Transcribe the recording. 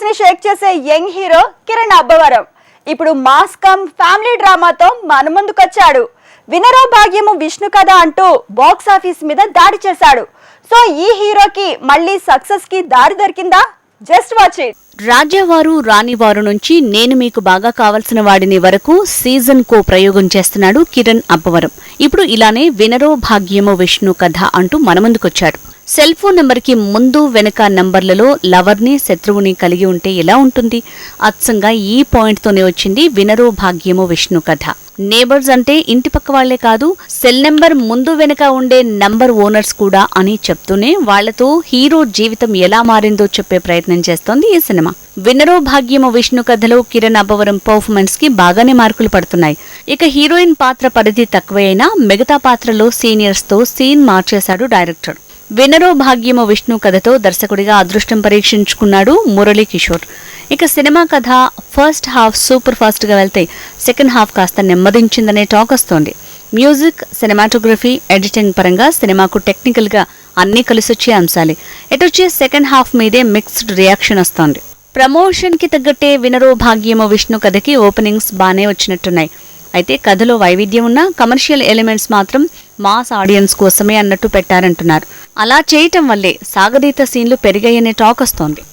టాకీస్ని షేక్ చేసే young hero Kiran Abbavaram. ఇప్పుడు mass come family డ్రామాతో మన ముందుకొచ్చాడు. వినరో భాగ్యము విష్ణు కథ అంటూ బాక్స్ ఆఫీస్ మీద దాడి చేశాడు. సో ఈ హీరోకి మళ్ళీ సక్సెస్కి దారి దొరికిందా? Just watch it. Rajavaru Ranivaru నుంచి నేను మీకు బాగా కావలసిన వాడిని వరకు సీజన్ కో ప్రయోగం చేస్తున్నాడు కిరణ్ అబ్బవరం. ఇప్పుడు ఇలానే వినరో భాగ్యము విష్ణు కథ అంటూ మన ముందుకొచ్చాడు. సెల్ ఫోన్ నెంబర్కి ముందు వెనక నంబర్లలో లవర్ని శత్రువుని కలిగి ఉంటే ఎలా ఉంటుంది? అచ్చంగా ఈ పాయింట్తోనే వచ్చింది వినరో భాగ్యమో విష్ణు కథ. నేబర్స్ అంటే ఇంటి పక్క వాళ్ళే కాదు సెల్ నెంబర్ ముందు వెనక ఉండే నంబర్ ఓనర్స్ కూడా అని చెప్తూనే వాళ్ళతో హీరో జీవితం ఎలా మారిందో చెప్పే ప్రయత్నం చేస్తోంది ఈ సినిమా. వినరో భాగ్యము విష్ణు కథలో కిరణ్ అబ్బవరం పర్ఫార్మెన్స్కి బాగానే మార్కులు పడుతున్నాయి. ఇక హీరోయిన్ పాత్ర పరిధి తక్కువైనా మిగతా పాత్రలో సీనియర్స్తో సీన్ మార్చేశాడు డైరెక్టర్. వినరో భాగ్యము విష్ణు కథతో దర్శకుడిగా అదృష్టం పరీక్షించుకున్నాడు మురళీ కిషోర్. ఇక సినిమా కథ ఫస్ట్ హాఫ్ సూపర్ ఫాస్ట్గా వెళ్తే సెకండ్ హాఫ్ కాస్త నెమ్మదించిందనే టాక్ వస్తోంది. మ్యూజిక్ సినిమాటోగ్రఫీ ఎడిటింగ్ పరంగా సినిమాకు టెక్నికల్గా కలిసొచ్చే అంశాలే. ఎటొచ్చే సెకండ్ హాఫ్ మీదే మిక్స్డ్ రియాక్షన్ వస్తోంది. ప్రమోషన్కి తగ్గట్టే వినరో భాగ్యము విష్ణు కథకి ఓపెనింగ్స్ బాగానే వచ్చినట్టున్నాయి. అయితే కథలో వైవిధ్యం ఉన్న కమర్షియల్ ఎలిమెంట్స్ మాత్రం మాస్ ఆడియన్స్ కోసమే అన్నట్టు పెట్టారంటున్నారు. అలా చేయటం వల్లే సాగదీత సీన్లు పెరిగాయనే టాక్ వస్తోంది.